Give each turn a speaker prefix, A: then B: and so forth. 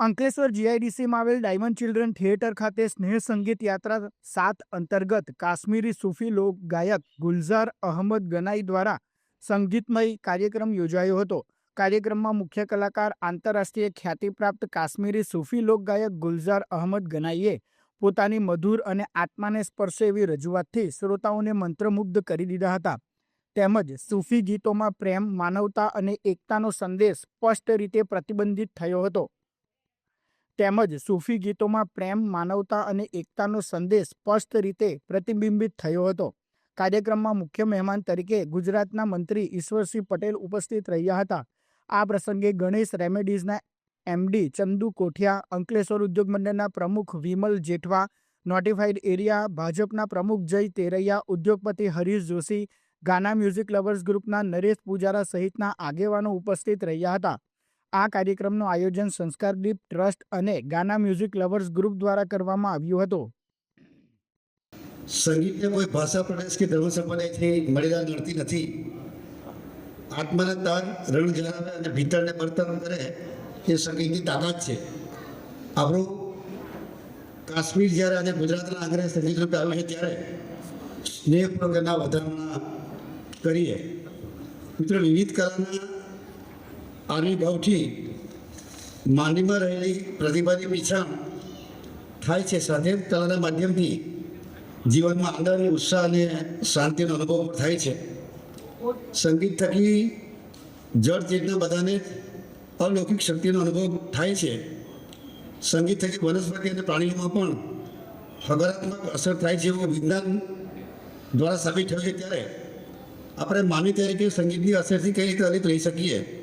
A: અંકલેશ્વર જીઆઈડીસીમાં આવેલ diamond children theatre ખાતે સ્નેહ સંગીત યાત્રા સાત અંતર્ગત કાશ્મીરી સૂફી લોક ગાયક ગુલઝાર અહમદ ગનાઈ દ્વારા સંગીતમય કાર્યક્રમ યોજાયો હતો. કાર્યક્રમમાં મુખ્ય કલાકાર આંતરરાષ્ટ્રીય ખ્યાતિપ્રાપ્ત કાશ્મીરી સૂફી લોક ગાયક ગુલઝાર અહમદ ગનાઈએ પોતાની મધુર અને આત્માને સ્પર્શે એવી રજૂઆતથી શ્રોતાઓને મંત્રમુગ્ધ કરી દીધા હતા. તેમજ સૂફી ગીતોમાં પ્રેમ, માનવતા અને એકતાનો સંદેશ સ્પષ્ટ રીતે પ્રતિબંધિત થયો હતો. તેમજ સૂફી ગીતોમાં પ્રેમ, માનવતા અને એકતાનો સંદેશ સ્પષ્ટ રીતે પ્રતિબિંબિત થયો હતો. કાર્યક્રમમાં મુખ્ય મહેમાન તરીકે ગુજરાતના મંત્રી ઈશ્વરસિંહ પટેલ ઉપસ્થિત રહ્યા હતા. આ પ્રસંગે ગણેશ રેમેડીઝના એમડી ચંદુ કોઠિયા, અંકલેશ્વર ઉદ્યોગ મંડળના પ્રમુખ વિમલ જેઠવા નોટિફાઈડ એરિયા ભાજપના પ્રમુખ જય તેરૈયા, ઉદ્યોગપતિ હરીશ જોશી, ગાના મ્યુઝિક લવર્સ ગ્રુપના નરેશ પૂજારા સહિતના આગેવાનો ઉપસ્થિત રહ્યા હતા. આ કાર્યક્રમનું આયોજન સંસ્કારદીપ ટ્રસ્ટ અને ગાના મ્યુઝિક લવર્સ ગ્રુપ દ્વારા કરવામાં આવ્યું હતું.
B: સંગીતને કોઈ ભાષા પ્રદેશ કે ધર્મ સંપ્રદાયથી મર્યાદા નડતી નથી. આત્માને તાર, રણ જણાવે અને ભીતરને બળતણ કરે એ સંગીતની તાકાત છે. આપણું કાશ્મીર જ્યારે આજે ગુજરાતના આંગણે સંગીત રૂપે આવ્યું છે ત્યારે સ્નેહપૂર્વકના વધારણા કરીએ. મિત્રો, વિવિધ કલાના આવિર્ભાવથી માંડીમાં રહેલી પ્રતિભાની પીછાણ થાય છે. સાથે કલાના માધ્યમથી જીવનમાં આનંદ, ઉત્સાહ અને શાંતિનો અનુભવ થાય છે. સંગીત થકી જળ ચેતના બધાને અલૌકિક શક્તિનો અનુભવ થાય છે. સંગીત થકી વનસ્પતિ અને પ્રાણીઓમાં પણ હકારાત્મક અસર થાય છે એવું વિજ્ઞાન દ્વારા સાબિત થયું છે. ત્યારે આપણે માનવી તરીકે સંગીતની અસરથી કઈ રીતે અલિત રહી શકીએ?